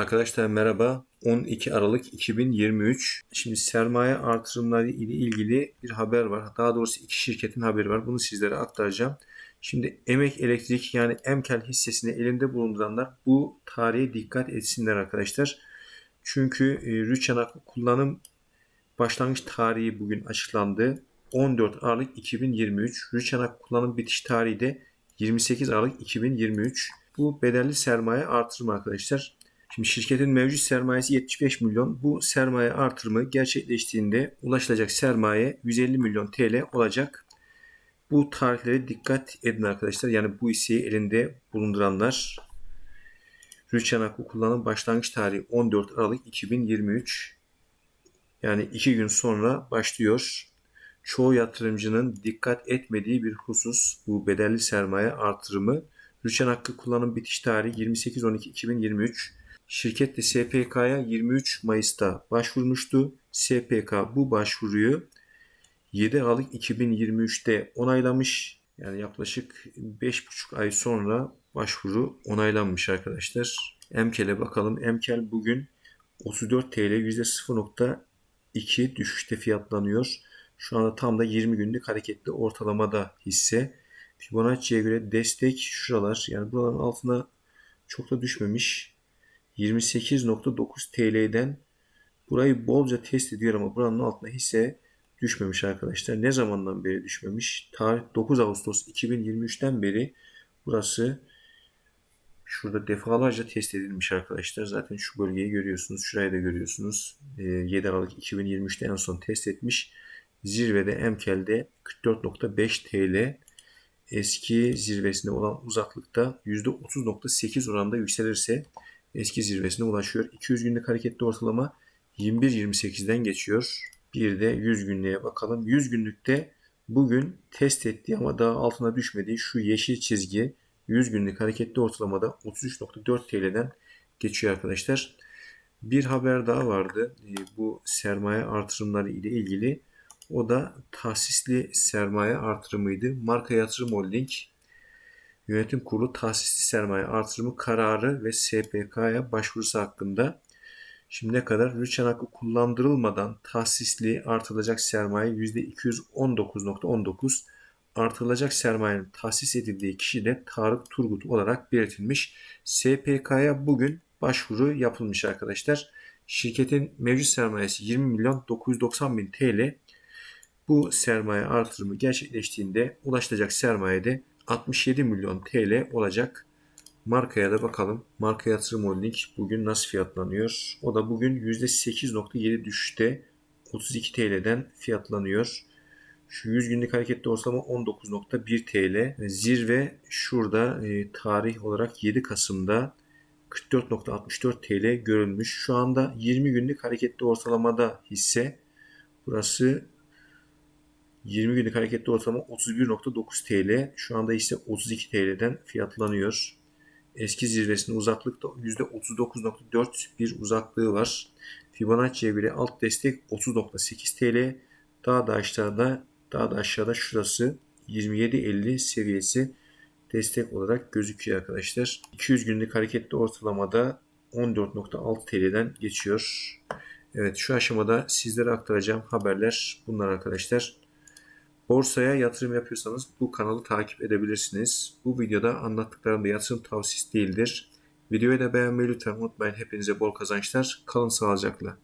Arkadaşlar merhaba. 12 Aralık 2023. Şimdi sermaye artırımları ile ilgili bir haber var. Daha doğrusu iki şirketin haberi var. Bunu sizlere aktaracağım. Şimdi Emek Elektrik yani Emkel hissesini elinde bulunduranlar bu tarihe dikkat etsinler arkadaşlar. Çünkü e, Rüçanak kullanım başlangıç tarihi bugün açıklandı. 14 Aralık 2023. Rüçanak kullanım bitiş tarihi de 28 Aralık 2023. Bu bedelli sermaye artırımı arkadaşlar. Şimdi şirketin mevcut sermayesi 75 milyon. Bu sermaye artırımı gerçekleştiğinde ulaşılacak sermaye 150 milyon TL olacak. Bu tarihlere dikkat edin arkadaşlar. Yani bu hisseyi elinde bulunduranlar. Rüçhan Hakkı kullanım başlangıç tarihi 14 Aralık 2023. Yani iki gün sonra başlıyor. Çoğu yatırımcının dikkat etmediği bir husus bu bedelli sermaye artırımı. Rüçhan Hakkı kullanım bitiş tarihi 28.12.2023. Şirket de SPK'ya 23 Mayıs'ta başvurmuştu. SPK bu başvuruyu 7 Aralık 2023'te onaylamış. Yani yaklaşık 5,5 ay sonra başvuru onaylanmış arkadaşlar. Emkel'e bakalım. Emkel bugün 34 TL %0.2 düşüşte fiyatlanıyor. Şu anda tam da 20 günlük hareketli ortalamada hisse. Fibonacci'ye göre destek şuralar. Yani buraların altına çok da düşmemiş. 28.9 TL'den burayı bolca test ediyor ama buranın altına hisse düşmemiş arkadaşlar. Ne zamandan beri düşmemiş? Tarih 9 Ağustos 2023'ten beri burası şurada defalarca test edilmiş arkadaşlar. Zaten şu bölgeyi görüyorsunuz. Şurayı da görüyorsunuz. 7 ee, Aralık 2023'te en son test etmiş. Zirvede Emkel'de 44.5 TL eski zirvesine olan uzaklıkta %30.8 oranda yükselirse eski zirvesine ulaşıyor. 200 günlük hareketli ortalama 21.28'den geçiyor. Bir de 100 günlüğe bakalım. 100 günlükte bugün test ettiği ama daha altına düşmediği şu yeşil çizgi 100 günlük hareketli ortalamada 33.4 TL'den geçiyor arkadaşlar. Bir haber daha vardı. Ee, bu sermaye artırımları ile ilgili. O da tahsisli sermaye artırımıydı. Marka Yatırım Holding Yönetim Kurulu tahsisli sermaye artırımı kararı ve SPK'ya başvurusu hakkında şimdi ne kadar rüçhan hakkı kullandırılmadan tahsisli artırılacak sermaye %219.19 artırılacak sermayenin tahsis edildiği kişi de Tarık Turgut olarak belirtilmiş. SPK'ya bugün başvuru yapılmış arkadaşlar. Şirketin mevcut sermayesi 20 milyon 990 bin TL. Bu sermaye artırımı gerçekleştiğinde ulaşılacak sermayede 67 milyon TL olacak. Markaya da bakalım. Marka Yatırım Holding bugün nasıl fiyatlanıyor? O da bugün %8.7 düşüşte 32 TL'den fiyatlanıyor. Şu 100 günlük hareketli ortalama 19.1 TL. Zirve şurada e, tarih olarak 7 Kasım'da 44.64 TL görülmüş. Şu anda 20 günlük hareketli ortalamada hisse. Burası 20 günlük hareketli ortalama 31.9 TL. Şu anda ise 32 TL'den fiyatlanıyor. Eski zirvesinin uzaklıkta %39.4 bir uzaklığı var. Fibonacci'ye göre alt destek 30.8 TL. Daha da aşağıda daha da aşağıda şurası 27.50 seviyesi destek olarak gözüküyor arkadaşlar. 200 günlük hareketli ortalamada 14.6 TL'den geçiyor. Evet şu aşamada sizlere aktaracağım haberler bunlar arkadaşlar. Borsaya yatırım yapıyorsanız bu kanalı takip edebilirsiniz. Bu videoda anlattıklarım da yatırım tavsiyesi değildir. Videoyu da beğenmeyi lütfen unutmayın. Hepinize bol kazançlar. Kalın sağlıcakla.